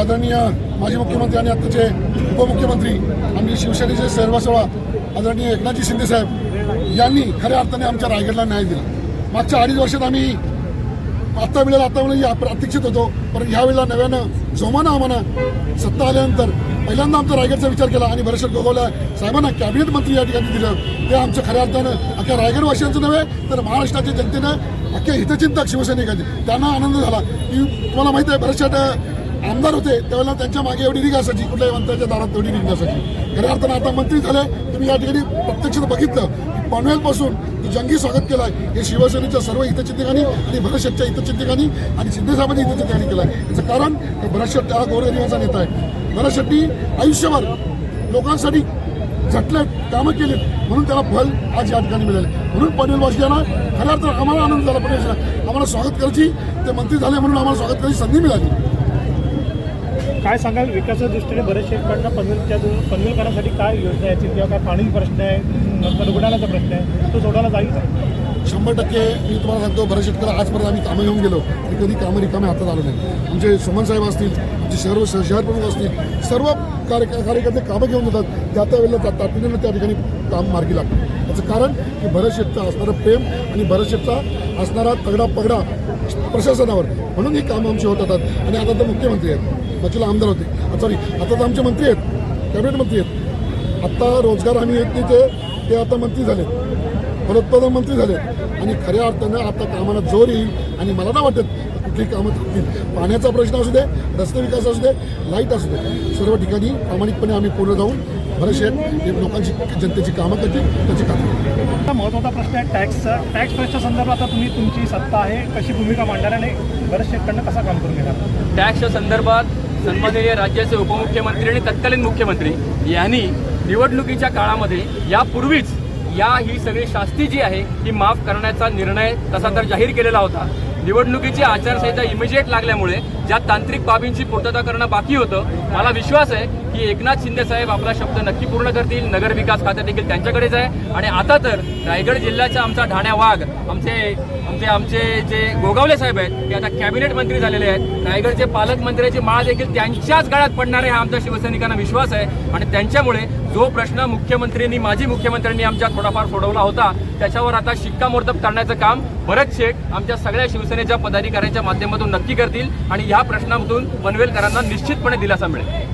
आदरणीय माजी मुख्यमंत्री आणि आत्ताचे उपमुख्यमंत्री आणि शिवसेनेचे सर्वसोळा आदरणीय एकनाथजी शिंदे साहेब यांनी खऱ्या अर्थाने आमच्या रायगडला न्याय दिला. मागच्या अडीच वर्षात आम्ही आत्ता वेळेला आता वेळेला प्रतीक्षित होतो पण ह्यावेळेला नव्यानं जोमानं आम्हाला सत्ता आल्यानंतर पहिल्यांदा आमचा रायगडचा विचार केला आणि भरशत गोगावला साहेबांना कॅबिनेट मंत्री या ठिकाणी दिलं. ते आमचं खऱ्या अर्थानं अख्या रायगडवासियांचं नव्हे तर महाराष्ट्राच्या जनतेनं अख्ख्या हितचिंतक शिवसैनिकांचे. त्यांना आनंद झाला. की तुम्हाला माहिती आहे बऱ्याचशा आमदार होते त्यावेळेला त्यांच्या मागे एवढी रिग असायची कुठल्याही मंत्र्याच्या दारात तेवढी रिग असायची. खऱ्या अर्थानं आता मंत्री झाले तुम्ही या ठिकाणी प्रत्यक्ष बघितलं पनवेलपासून जंगी स्वागत केलं आहे हे शिवसेनेच्या सर्व हितचिंतकांनी आणि भरतशेठच्या हितचिंतकांनी आणि शिंदेसाहेबांनी हितचिंतकांनी केलं आहे याचं कारण हे भरतशेठ हा गोरगरिबाचा नेता आहे. भरतशेट्टी आयुष्यभर लोकांसाठी झटले कामं केली म्हणून त्याला फल आज या ठिकाणी मिळाले. म्हणून पनवेलवासियांना खऱ्या अर्थ आम्हाला आनंद झाला पनवेल आम्हाला स्वागत करायची ते मंत्री झाले म्हणून आम्हाला स्वागत करायची संधी मिळाली. काय सांगाल? विकासाच्या दृष्टीने बरेच शेतकऱ्यांना पनवेलच्या पनवेलकरांसाठी काय योजना आहेत किंवा काय पाणी प्रश्न आहे? नंतर रुग्णालयाचा प्रश्न आहे. तो सोडवला जाईल शंभर टक्के मी तुम्हाला सांगतो बरेच शेतकरी आजपर्यंत आम्ही कामं घेऊन गेलो तरी कधी कामं रिकामे हातात आलं नाही आमचे सुमन साहेब असतील आमचे शहर श- शहर प्रमुख असतील सर्व कार्य कार्यकर्ते कामं घेऊन येतात. त्या त्या वेळेला त्या तातडीनं त्या ठिकाणी काम मार्गी लागतं याचं कारण की भरत शेतचा असणारं प्रेम आणि भरत शेतचा असणारा तगडा पगडा प्रशासनावर. म्हणून ही कामं आमची होत असतात आणि आता तर मुख्यमंत्री आहेत. बाकीला आमदार होते. सॉरी आता तर आमचे मंत्री आहेत. कॅबिनेट मंत्री आहेत. आत्ता रोजगार हमी योजनेचे ते ते आता मंत्री झाले फलोत्पादन मंत्री झाले आणि खऱ्या अर्थानं आता कामाला जोर येईल आणि मला ना वाटत कुठली कामं थांबतील. पाण्याचा प्रश्न असू दे रस्ते विकास असू दे लाइट असू दे. सर्व ठिकाणी प्रामाणिकपणे आम्ही पूर्ण जाऊन हे लोकांची जनतेची कामं करतील त्याची कामं महत्त्वाचा प्रश्न आहे टॅक्सचा टॅक्स प्रश्नाच्या संदर्भात आता तुम्ही तुमची सत्ता आहे कशी भूमिका मांडणार आणि बरेच शेतकऱ्यांना कसा काम करून घेणार? टॅक्सच्या संदर्भात सन्माननीय राज्याचे उपमुख्यमंत्री आणि तत्कालीन मुख्यमंत्री यांनी निवडणुकीच्या काळामध्ये यापूर्वीच या ही सगळी शास्ती जी आहे ही माफ करण्याचा निर्णय तसा तर जाहीर केलेला होता. निवडणुकीची आचारसंहिता इमिजिएट लागल्यामुळे ज्या तांत्रिक बाबींची पूर्तता करणं बाकी होतं मला विश्वास आहे की एकनाथ शिंदे साहेब आपला शब्द नक्की पूर्ण करतील. नगर विकास खातं देखील त्यांच्याकडेच आहे. आणि आता तर रायगड जिल्ह्याचा आमचा ढाण्या वाघ आमचे आमचे आमचे जे गोगावले साहेब आहेत ते आता कॅबिनेट मंत्री झालेले आहेत. रायगडचे पालकमंत्र्याची माळ देखील त्यांच्याच गळ्यात पडणार आहे हा आमच्या शिवसैनिकांना विश्वास आहे. आणि त्यांच्यामुळे जो प्रश्न मुख्यमंत्र्यांनी माजी मुख्यमंत्र्यांनी आमच्या थोडाफार सोडवला होता त्याच्यावर आता शिक्कामोर्तब करण्याचं काम भरत शेठ आमच्या सगळ्या शिवसेनेच्या पदाधिकाऱ्यांच्या माध्यमातून नक्की करतील. आणि या प्रश्नामधून पनवेलकरांना निश्चितपणे दिलासा मिळेल.